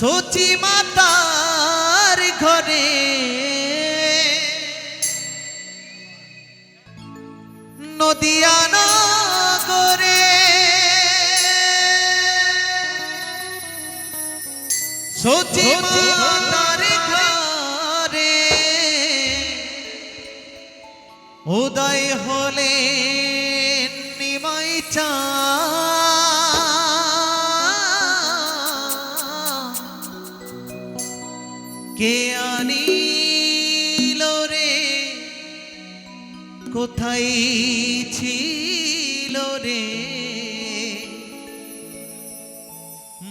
সচি মাতার ঘরে। নদিয়া নগরে। সচি মাতার ঘরে। উদয় কোথায় ছিল রে?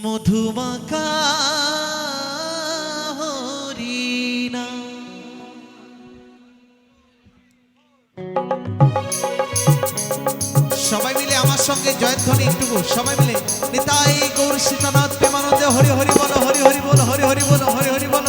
মধুমাকা সবাই মিলে আমার সঙ্গে জয়ধ্বনি একটু সবাই মিলে। নিতাই গৌর সীতানাথ প্রেমানন্দে হরি হরি বলো, হরি হরি বলো, হরি হরি বলো, হরি হরি বলো।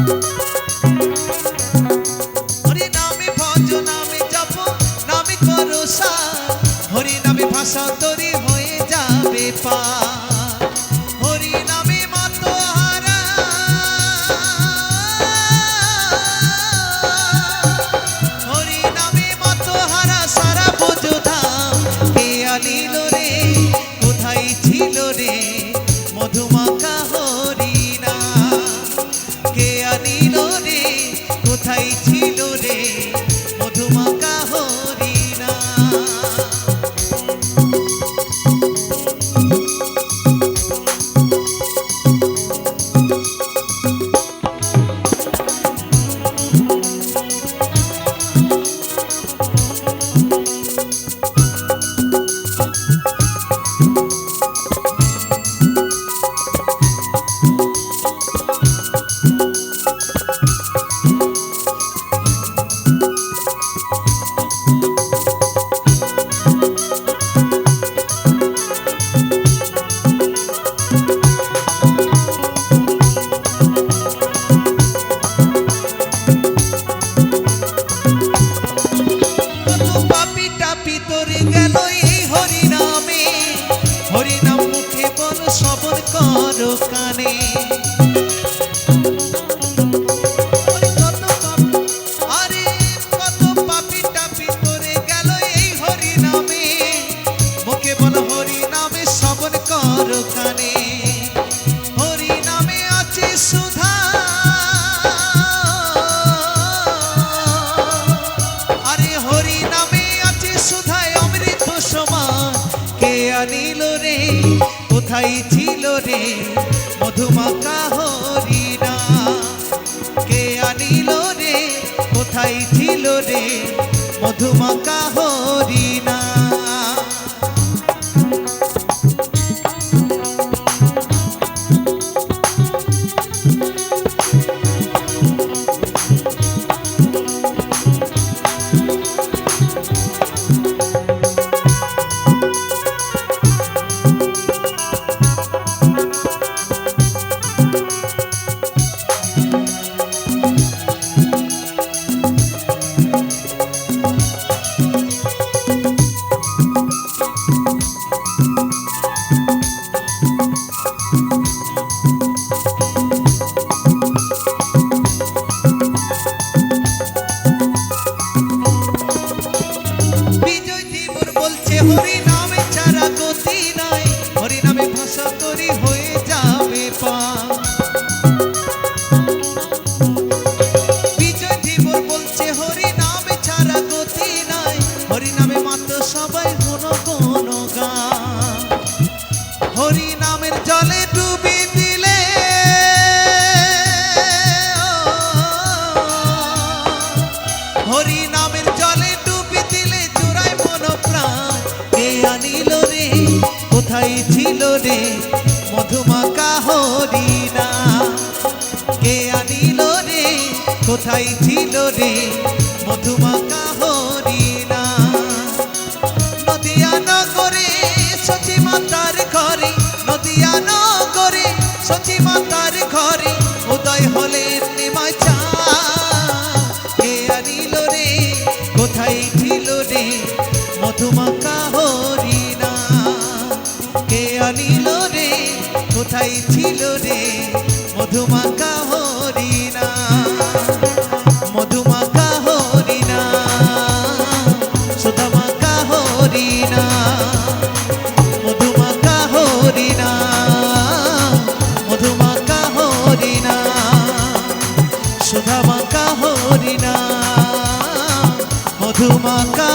হরি কর কানে। হরি নামে আছে সুধা। আরে হরি নামে সুধায় অমৃত সমান। কে আনিল রে? কোথায় ছিল রে? মধুমাকা হরিণা কে আনিল রে? কোথায় ছিল রে? মধুমাকা হরিণা। হরি নামে ছাড়া গতি না কোথায় ছিল রে মধুমাকা হরিণা। কে আনিল রে, কোথায় ছিল রে মধুমাকা হরিণা। নদিয়া নগরে সচি মাতার ঘরে, নদিয়া নগরে সচি মাতার ঘরে, উদয় রে, কোথায় ছিল রে মধুমাকা হরিণা। কোথায় ছিল রে? মধুমাকা হরিণা। মধুমাকা হরিণা। সুধামাকা হরিণা। মধুমাকা হরিণা। মধুমাকা হরিণা। সুধামাকা হরিণা। মধুমাকা